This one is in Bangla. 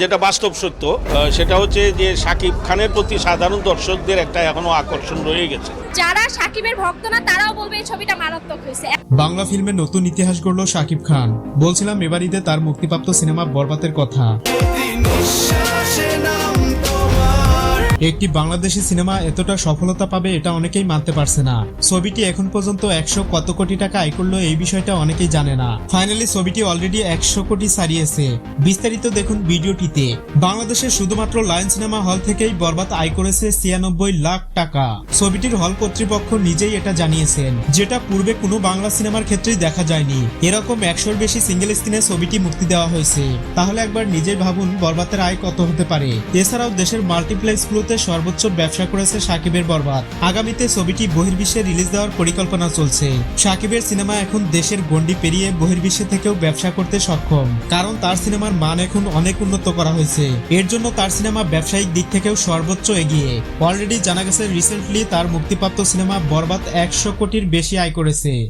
যেটা বাস্তব সত্য আহ, সেটা হচ্ছে যে সাকিব খানের প্রতি সাধারণ দর্শকদের একটা এখনও আকর্ষণ রয়ে গেছে। যারা সাকিবের ভক্ত না তারাও বলবে এই ছবিটা মারাত্মক হয়েছে। বাংলা ফিল্মের নতুন ইতিহাস গড়ল সাকিব খান। বলছিলাম এবার ঈদে তার মুক্তিপ্রাপ্ত সিনেমা বরবাতের কথা। একটি বাংলাদেশি সিনেমা এতটা সফলতা পাবে এটা অনেকেই মানতে পারছে না। ছবিটি এখন পর্যন্ত একশো কত কোটি টাকা আয় করল এই বিষয়টা অনেকেই জানে না। ফাইনালি ছবিটি অলরেডি একশো কোটি ছাড়িয়েছে। বিস্তারিত দেখুন ভিডিওটিতে। বাংলাদেশের শুধুমাত্র লায়ন সিনেমা হল থেকেই বরবাদ আয় করেছে ছিয়ানব্বই লাখ টাকা। ছবিটির হল কর্তৃপক্ষ নিজেই এটা জানিয়েছেন, যেটা পূর্বে কোনো বাংলা সিনেমার ক্ষেত্রেই দেখা যায়নি। এরকম একশোর বেশি সিঙ্গেল স্ক্রিনে ছবিটি মুক্তি দেওয়া হয়েছে। তাহলে একবার নিজেই ভাবুন বরবাদের আয় কত হতে পারে। এছাড়াও দেশের মাল্টিপ্লেক্সগুলোতে সর্বোচ্চ ব্যবসা করেছে সাকিবের বরবাদ। আগামীতে ছবিটি বহির্বিশ্বে রিলিজ দেওয়ার পরিকল্পনা চলছে। সাকিবের সিনেমা এখন দেশের গণ্ডি পেরিয়ে বহির্বিশ্বে থেকেও ব্যবসা করতে সক্ষম। কারণ তার সিনেমার মান এখন অনেক উন্নত করা হয়েছে। এর জন্য তার সিনেমা ব্যবসায়িক দিক থেকেও সর্বোচ্চ এগিয়ে। অলরেডি জানা গেছে, রিসেন্টলি তার মুক্তিপ্রাপ্ত সিনেমা বরবাদ একশো কোটির বেশি আয় করেছে।